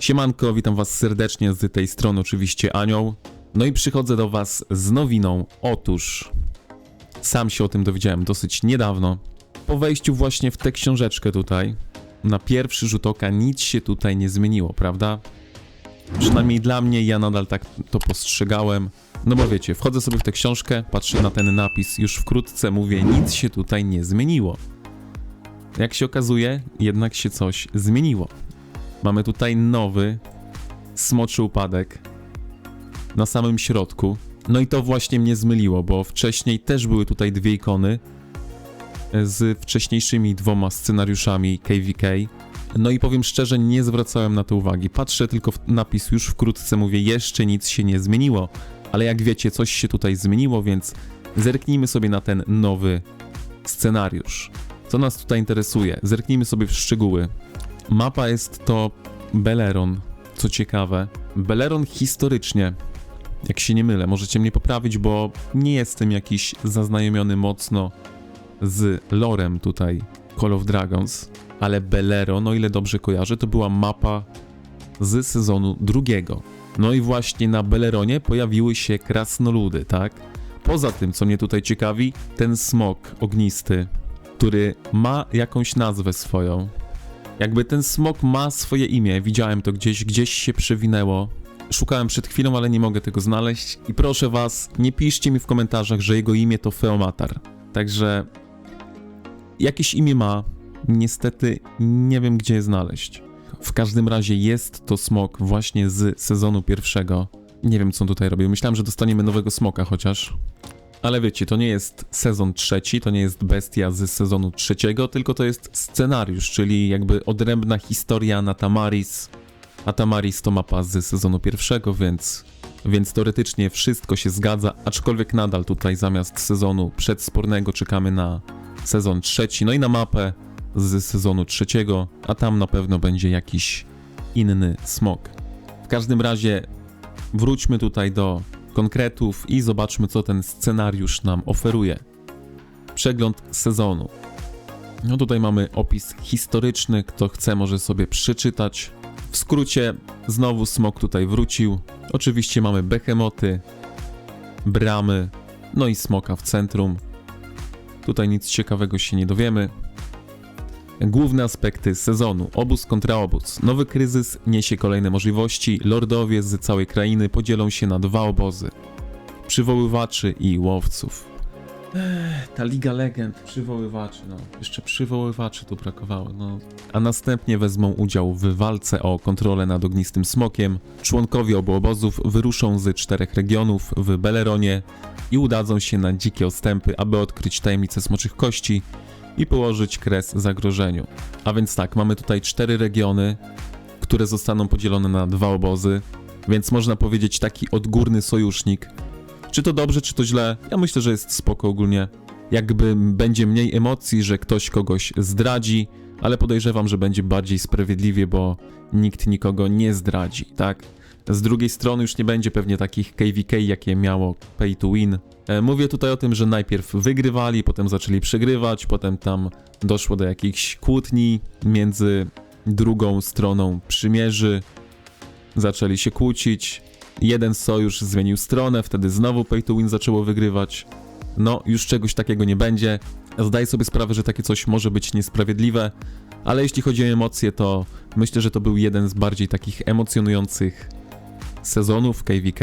Siemanko, witam was serdecznie z tej strony oczywiście Anioł. No i przychodzę do was z nowiną. Otóż sam się o tym dowiedziałem dosyć niedawno. Po wejściu właśnie w tę książeczkę tutaj, na pierwszy rzut oka nic się tutaj nie zmieniło, prawda? Przynajmniej dla mnie, ja nadal tak to postrzegałem. No bo wiecie, wchodzę sobie w tę książkę, patrzę na ten napis, już wkrótce mówię, nic się tutaj nie zmieniło. Jak się okazuje, jednak się coś zmieniło. Mamy tutaj nowy smoczy upadek na samym środku. No i to właśnie mnie zmyliło, bo wcześniej też były tutaj dwie ikony z wcześniejszymi dwoma scenariuszami KVK. No i powiem szczerze, nie zwracałem na to uwagi. Patrzę tylko w napis już wkrótce, mówię, jeszcze nic się nie zmieniło. Ale jak wiecie, coś się tutaj zmieniło, więc zerknijmy sobie na ten nowy scenariusz. Co nas tutaj interesuje? Zerknijmy sobie w szczegóły. Mapa jest to Beleron, co ciekawe. Beleron historycznie, jak się nie mylę, możecie mnie poprawić, bo nie jestem jakiś zaznajomiony mocno z lorem tutaj Call of Dragons, ale Beleron, o ile dobrze kojarzę, to była mapa z sezonu drugiego. No i właśnie na Beleronie pojawiły się krasnoludy, tak? Poza tym, co mnie tutaj ciekawi, ten smok ognisty, który ma jakąś nazwę swoją. Jakby ten smok ma swoje imię, widziałem to gdzieś, gdzieś się przewinęło. Szukałem przed chwilą, ale nie mogę tego znaleźć. I proszę was, nie piszcie mi w komentarzach, że jego imię to Feomatar. Także jakieś imię ma, niestety nie wiem gdzie je znaleźć. W każdym razie jest to smok właśnie z sezonu pierwszego. Nie wiem co on tutaj robił. Myślałem, że dostaniemy nowego smoka chociaż. Ale wiecie, to nie jest sezon trzeci, to nie jest bestia z sezonu trzeciego, tylko to jest scenariusz, czyli jakby odrębna historia na Tamaris. A Tamaris to mapa z sezonu pierwszego, więc, więc teoretycznie wszystko się zgadza, aczkolwiek nadal tutaj zamiast sezonu przedspornego czekamy na sezon trzeci, no i na mapę z sezonu trzeciego, a tam na pewno będzie jakiś inny smok. W każdym razie wróćmy tutaj do konkretów i zobaczmy, co ten scenariusz nam oferuje. Przegląd sezonu. No tutaj mamy opis historyczny, kto chce może sobie przeczytać. W skrócie, znowu smok tutaj wrócił. Oczywiście mamy behemoty, bramy, no i smoka w centrum. Tutaj nic ciekawego się nie dowiemy. Główne aspekty sezonu. Obóz kontra obóz. Nowy kryzys niesie kolejne możliwości. Lordowie z całej krainy podzielą się na dwa obozy. Przywoływaczy i łowców. Ech, ta Liga Legend, przywoływaczy, no. Jeszcze przywoływaczy tu brakowało, no. A następnie wezmą udział w walce o kontrolę nad ognistym smokiem. Członkowie obu obozów wyruszą z czterech regionów w Beleronie i udadzą się na dzikie ostępy, aby odkryć tajemnicę smoczych kości i położyć kres zagrożeniu. A więc tak, mamy tutaj cztery regiony, które zostaną podzielone na dwa obozy, więc można powiedzieć taki odgórny sojusznik. Czy to dobrze, czy to źle? Ja myślę, że jest spoko ogólnie. Jakby będzie mniej emocji, że ktoś kogoś zdradzi, ale podejrzewam, że będzie bardziej sprawiedliwie, bo nikt nikogo nie zdradzi, tak? Z drugiej strony już nie będzie pewnie takich KVK, jakie miało Pay to Win. E, Mówię tutaj o tym, że najpierw wygrywali, potem zaczęli przegrywać, potem tam doszło do jakichś kłótni między drugą stroną przymierzy. Zaczęli się kłócić. Jeden sojusz zmienił stronę, wtedy znowu Pay to Win zaczęło wygrywać. No, już czegoś takiego nie będzie. Zdaję sobie sprawę, że takie coś może być niesprawiedliwe, ale jeśli chodzi o emocje, to myślę, że to był jeden z bardziej takich emocjonujących sezonów KVK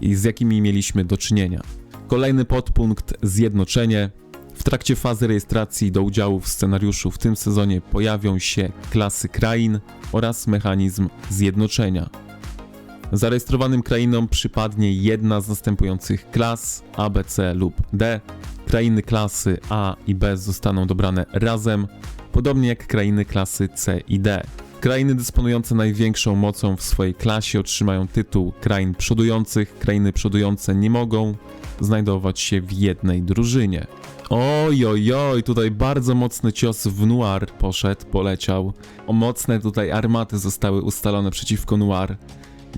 i z jakimi mieliśmy do czynienia. Kolejny podpunkt zjednoczenie. W trakcie fazy rejestracji do udziału w scenariuszu w tym sezonie pojawią się klasy krain oraz mechanizm zjednoczenia. Zarejestrowanym krainom przypadnie jedna z następujących klas A, B, C lub D. Krainy klasy A i B zostaną dobrane razem, podobnie jak krainy klasy C i D. Krainy dysponujące największą mocą w swojej klasie otrzymają tytuł krain przodujących. Krainy przodujące nie mogą znajdować się w jednej drużynie. Oj, oj, oj, tutaj bardzo mocny cios w Noir poszedł, poleciał. O mocne tutaj armaty zostały ustalone przeciwko Noir.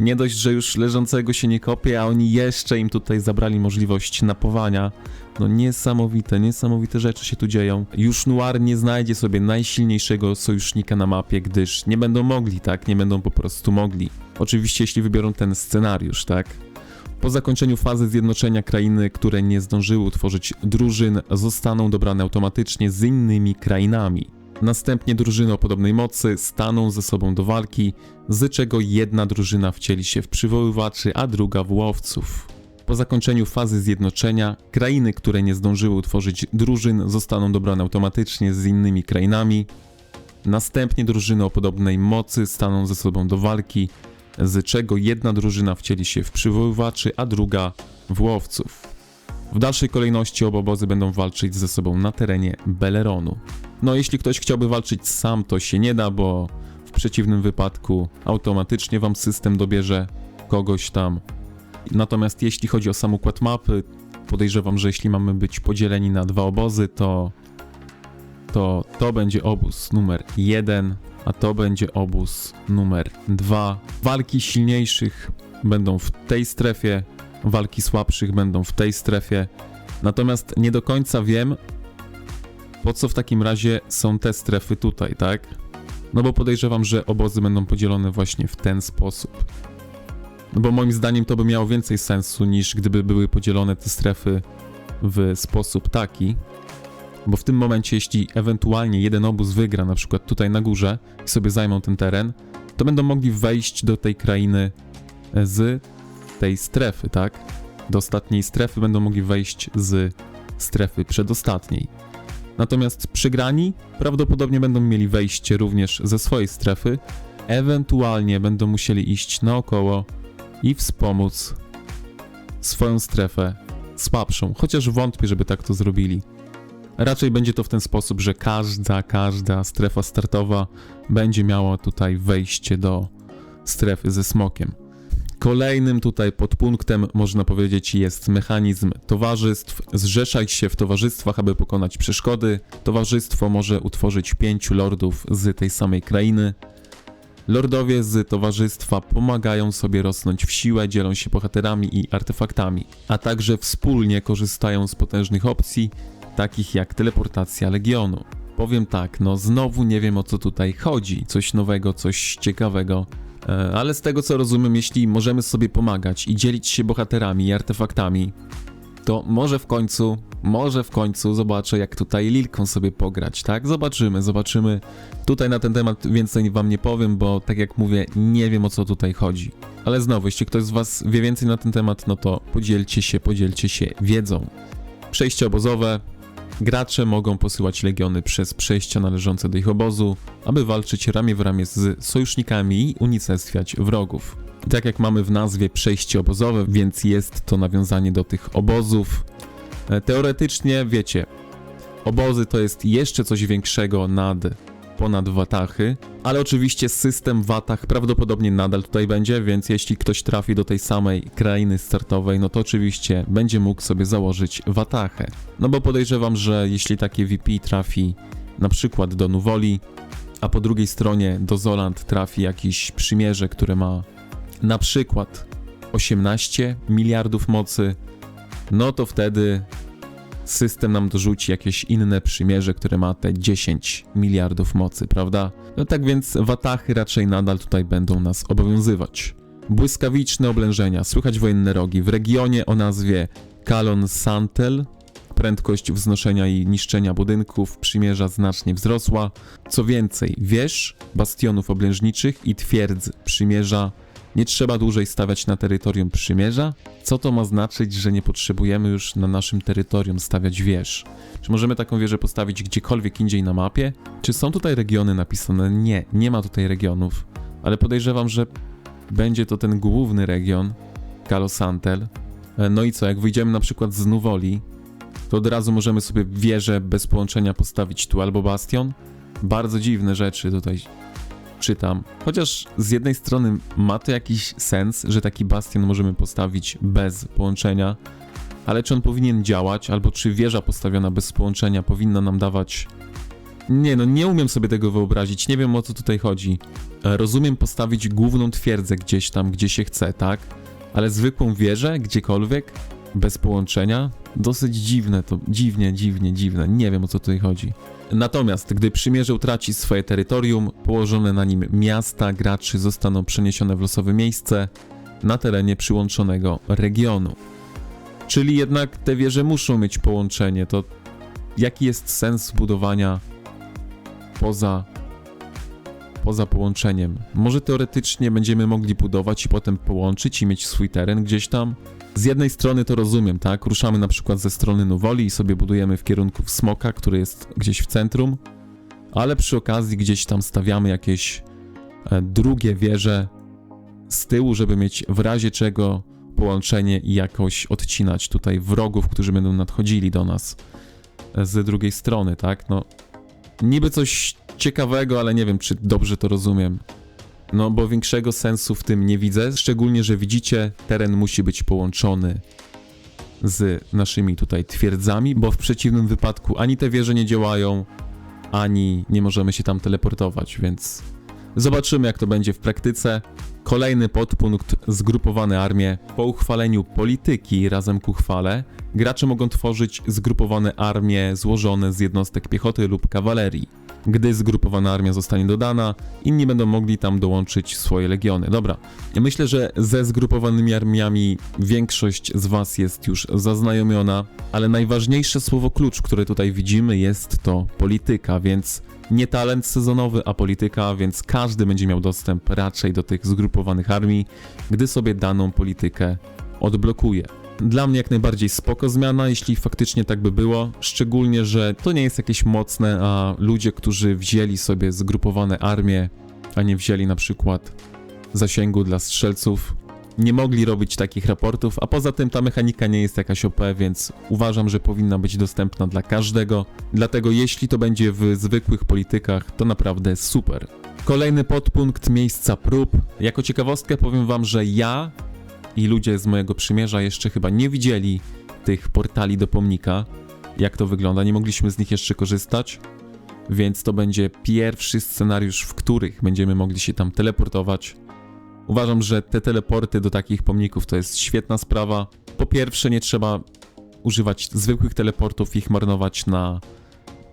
Nie dość, że już leżącego się nie kopie, a oni jeszcze im tutaj zabrali możliwość napowania. No niesamowite, niesamowite rzeczy się tu dzieją. Już Noir nie znajdzie sobie najsilniejszego sojusznika na mapie, gdyż nie będą mogli, tak? Nie będą po prostu mogli. Oczywiście, jeśli wybiorą ten scenariusz, tak? Po zakończeniu fazy zjednoczenia krainy, które nie zdążyły utworzyć drużyn, zostaną dobrane automatycznie z innymi krainami. Następnie drużyny o podobnej mocy staną ze sobą do walki, z czego jedna drużyna wcieli się w przywoływaczy, a druga w łowców. Po zakończeniu fazy zjednoczenia, krainy, które nie zdążyły utworzyć drużyn, zostaną dobrane automatycznie z innymi krainami. Następnie drużyny o podobnej mocy staną ze sobą do walki, z czego jedna drużyna wcieli się w przywoływaczy, a druga w łowców. W dalszej kolejności oba obozy będą walczyć ze sobą na terenie Beleronu. No, jeśli ktoś chciałby walczyć sam, to się nie da, bo w przeciwnym wypadku automatycznie wam system dobierze kogoś tam. Natomiast jeśli chodzi o sam układ mapy, podejrzewam, że jeśli mamy być podzieleni na dwa obozy, to to to będzie obóz numer jeden, a to będzie obóz numer dwa. Walki silniejszych będą w tej strefie, walki słabszych będą w tej strefie. Natomiast nie do końca wiem, po co w takim razie są te strefy tutaj, tak? No bo podejrzewam, że obozy będą podzielone właśnie w ten sposób. No bo moim zdaniem to by miało więcej sensu niż gdyby były podzielone te strefy w sposób taki. Bo w tym momencie, jeśli ewentualnie jeden obóz wygra, na przykład tutaj na górze, i sobie zajmą ten teren, to będą mogli wejść do tej krainy z tej strefy, tak? Do ostatniej strefy będą mogli wejść z strefy przedostatniej. Natomiast przegrani prawdopodobnie będą mieli wejście również ze swojej strefy, ewentualnie będą musieli iść naokoło i wspomóc swoją strefę słabszą, chociaż wątpię, żeby tak to zrobili. Raczej będzie to w ten sposób, że każda, każda strefa startowa będzie miała tutaj wejście do strefy ze smokiem. Kolejnym tutaj podpunktem, można powiedzieć, jest mechanizm towarzystw. Zrzeszaj się w towarzystwach, aby pokonać przeszkody. Towarzystwo może utworzyć pięciu lordów z tej samej krainy. Lordowie z towarzystwa pomagają sobie rosnąć w siłę, dzielą się bohaterami i artefaktami, a także wspólnie korzystają z potężnych opcji, takich jak teleportacja legionu. Powiem tak, no znowu nie wiem o co tutaj chodzi, coś nowego, coś ciekawego, ale z tego co rozumiem, jeśli możemy sobie pomagać i dzielić się bohaterami i artefaktami, to może w końcu, może w końcu zobaczę, jak tutaj Lilką sobie pograć, tak? Zobaczymy, zobaczymy. Tutaj na ten temat więcej wam nie powiem, bo tak jak mówię, nie wiem o co tutaj chodzi. Ale znowu, jeśli ktoś z was wie więcej na ten temat, no to podzielcie się, podzielcie się wiedzą. Przejście obozowe. Gracze mogą posyłać legiony przez przejścia należące do ich obozu, aby walczyć ramię w ramię z sojusznikami i unicestwiać wrogów. Tak jak mamy w nazwie przejście obozowe, więc jest to nawiązanie do tych obozów. E, Teoretycznie, wiecie, obozy to jest jeszcze coś większego nad ponad watachy, ale oczywiście system watach prawdopodobnie nadal tutaj będzie, więc jeśli ktoś trafi do tej samej krainy startowej, no to oczywiście będzie mógł sobie założyć watachę. No bo podejrzewam, że jeśli takie VP trafi na przykład do Nuwoli, a po drugiej stronie do Zoland trafi jakiś przymierze, które ma na przykład 18 miliardów mocy, no to wtedy system nam dorzuci jakieś inne przymierze, które ma te 10 miliardów mocy, prawda? No tak więc watachy raczej nadal tutaj będą nas obowiązywać. Błyskawiczne oblężenia, słychać wojenne rogi. W regionie o nazwie Kalon Santel prędkość wznoszenia i niszczenia budynków przymierza znacznie wzrosła. Co więcej, wież, bastionów oblężniczych i twierdz przymierza nie trzeba dłużej stawiać na terytorium przymierza? Co to ma znaczyć, że nie potrzebujemy już na naszym terytorium stawiać wież? Czy możemy taką wieżę postawić gdziekolwiek indziej na mapie? Czy są tutaj regiony napisane? Nie, nie ma tutaj regionów, ale podejrzewam, że będzie to ten główny region, Kalosantel. E, No i co, jak wyjdziemy na przykład z Nuwoli, to od razu możemy sobie wieżę bez połączenia postawić tu albo bastion? Bardzo dziwne rzeczy tutaj czytam. Chociaż z jednej strony ma to jakiś sens, że taki bastion możemy postawić bez połączenia, ale czy on powinien działać, albo czy wieża postawiona bez połączenia powinna nam dawać Nie no, nie umiem sobie tego wyobrazić, nie wiem o co tutaj chodzi. E, Rozumiem postawić główną twierdzę gdzieś tam, gdzie się chce, tak? Ale zwykłą wieżę, gdziekolwiek, bez połączenia? Dosyć dziwne to, dziwnie, dziwnie, dziwne, nie wiem o co tutaj chodzi. Natomiast, gdy przymierze utraci swoje terytorium, położone na nim miasta graczy zostaną przeniesione w losowe miejsce na terenie przyłączonego regionu. Czyli jednak te wieże muszą mieć połączenie, to jaki jest sens budowania poza, poza połączeniem? Może teoretycznie będziemy mogli budować i potem połączyć i mieć swój teren gdzieś tam? Z jednej strony to rozumiem, tak? Ruszamy na przykład ze strony Nuwoli i sobie budujemy w kierunku Smoka, który jest gdzieś w centrum, ale przy okazji gdzieś tam stawiamy jakieś e, drugie wieże z tyłu, żeby mieć w razie czego połączenie i jakoś odcinać tutaj wrogów, którzy będą nadchodzili do nas e, z drugiej strony, tak? No, niby coś ciekawego, ale nie wiem, czy dobrze to rozumiem. No, bo większego sensu w tym nie widzę, szczególnie, że widzicie, teren musi być połączony z naszymi tutaj twierdzami, bo w przeciwnym wypadku ani te wieże nie działają, ani nie możemy się tam teleportować, więc zobaczymy, jak to będzie w praktyce. Kolejny podpunkt zgrupowane armie. Po uchwaleniu polityki razem ku chwale, gracze mogą tworzyć zgrupowane armie złożone z jednostek piechoty lub kawalerii. Gdy zgrupowana armia zostanie dodana, inni będą mogli tam dołączyć swoje legiony. Dobra, myślę, że ze zgrupowanymi armiami większość z Was jest już zaznajomiona, ale najważniejsze słowo klucz, które tutaj widzimy, jest to polityka, więc nie talent sezonowy, a polityka, więc każdy będzie miał dostęp raczej do tych zgrupowanych armii, gdy sobie daną politykę odblokuje. Dla mnie jak najbardziej spoko zmiana, jeśli faktycznie tak by było, szczególnie, że to nie jest jakieś mocne, a ludzie, którzy wzięli sobie zgrupowane armie, a nie wzięli na przykład zasięgu dla strzelców, nie mogli robić takich raportów, a poza tym ta mechanika nie jest jakaś OP, więc uważam, że powinna być dostępna dla każdego. Dlatego jeśli to będzie w zwykłych politykach, to naprawdę super. Kolejny podpunkt miejsca prób. Jako ciekawostkę powiem wam, że ja i ludzie z mojego przymierza jeszcze chyba nie widzieli tych portali do pomnika, jak to wygląda. Nie mogliśmy z nich jeszcze korzystać, więc to będzie pierwszy scenariusz, w których będziemy mogli się tam teleportować. Uważam, że te teleporty do takich pomników to jest świetna sprawa. Po pierwsze, nie trzeba używać zwykłych teleportów, ich marnować na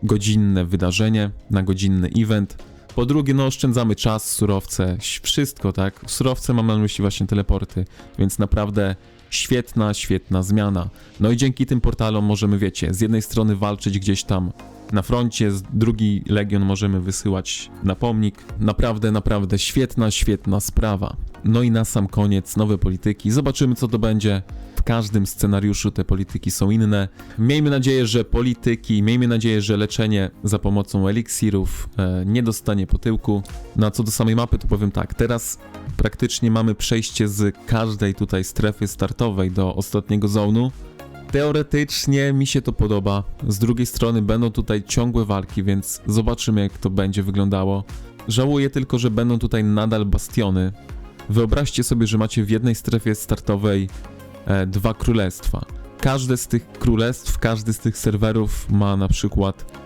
godzinne wydarzenie, na godzinny event. Po drugie, no oszczędzamy czas, surowce, wszystko, tak? Surowce mam na myśli właśnie teleporty, więc naprawdę świetna, świetna zmiana. No i dzięki tym portalom możemy, wiecie, z jednej strony walczyć gdzieś tam na froncie, drugi legion możemy wysyłać na pomnik. Naprawdę, naprawdę świetna, świetna sprawa. No i na sam koniec nowe polityki. Zobaczymy, co to będzie. W każdym scenariuszu te polityki są inne. Miejmy nadzieję, że polityki, miejmy nadzieję, że leczenie za pomocą eliksirów e, nie dostanie po tyłku. No a co do samej mapy, to powiem tak. Teraz praktycznie mamy przejście z każdej tutaj strefy startowej do ostatniego zonu. Teoretycznie mi się to podoba. Z drugiej strony będą tutaj ciągłe walki, więc zobaczymy jak to będzie wyglądało. Żałuję tylko, że będą tutaj nadal bastiony. Wyobraźcie sobie, że macie w jednej strefie startowej e, dwa królestwa. Każde z tych królestw, każdy z tych serwerów ma na przykład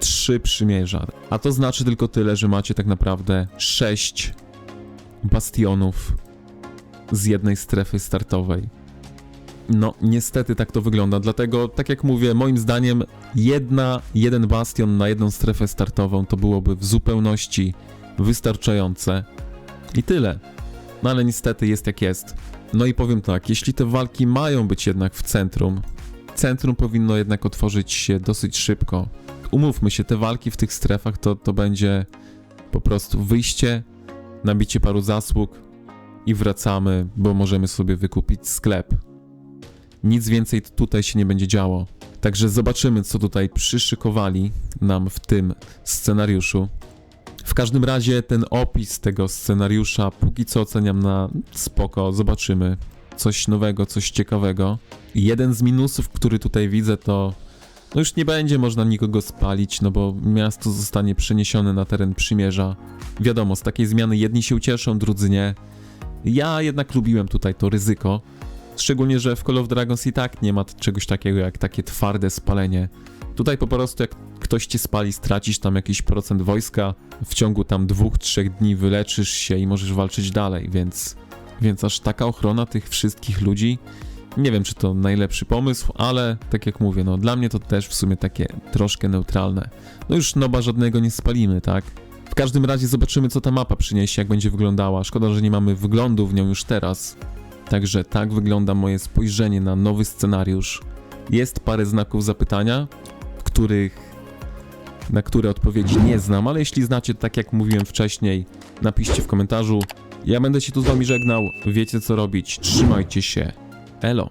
trzy przymierza. A to znaczy tylko tyle, że macie tak naprawdę sześć bastionów z jednej strefy startowej. No, niestety tak to wygląda, dlatego, tak jak mówię, moim zdaniem jedna, jeden bastion na jedną strefę startową to byłoby w zupełności wystarczające. I tyle. No ale niestety jest jak jest. No i powiem tak, jeśli te walki mają być jednak w centrum, centrum powinno jednak otworzyć się dosyć szybko. Umówmy się, te walki w tych strefach to, to będzie po prostu wyjście, nabicie paru zasług i wracamy, bo możemy sobie wykupić sklep. Nic więcej tutaj się nie będzie działo. Także zobaczymy, co tutaj przyszykowali nam w tym scenariuszu. W każdym razie ten opis tego scenariusza póki co oceniam na spoko, zobaczymy. Coś nowego, coś ciekawego. Jeden z minusów, który tutaj widzę, to no już nie będzie można nikogo spalić, no bo miasto zostanie przeniesione na teren przymierza. Wiadomo, z takiej zmiany jedni się ucieszą, drudzy nie. Ja jednak lubiłem tutaj to ryzyko. Szczególnie, że w Call of Dragons i tak nie ma czegoś takiego jak takie twarde spalenie. Tutaj po prostu jak ktoś cię spali, stracisz tam jakiś procent wojska, w ciągu tam dwóch, trzech dni wyleczysz się i możesz walczyć dalej, więc, więc aż taka ochrona tych wszystkich ludzi, nie wiem czy to najlepszy pomysł, ale tak jak mówię, no dla mnie to też w sumie takie troszkę neutralne. No już noba żadnego nie spalimy, tak? W każdym razie zobaczymy co ta mapa przyniesie, jak będzie wyglądała. Szkoda, że nie mamy wyglądu w nią już teraz. Także tak wygląda moje spojrzenie na nowy scenariusz. Jest parę znaków zapytania, których, na które odpowiedzi nie znam, ale jeśli znacie, tak jak mówiłem wcześniej, napiszcie w komentarzu. Ja będę się tu z wami żegnał, wiecie co robić, trzymajcie się. Elo.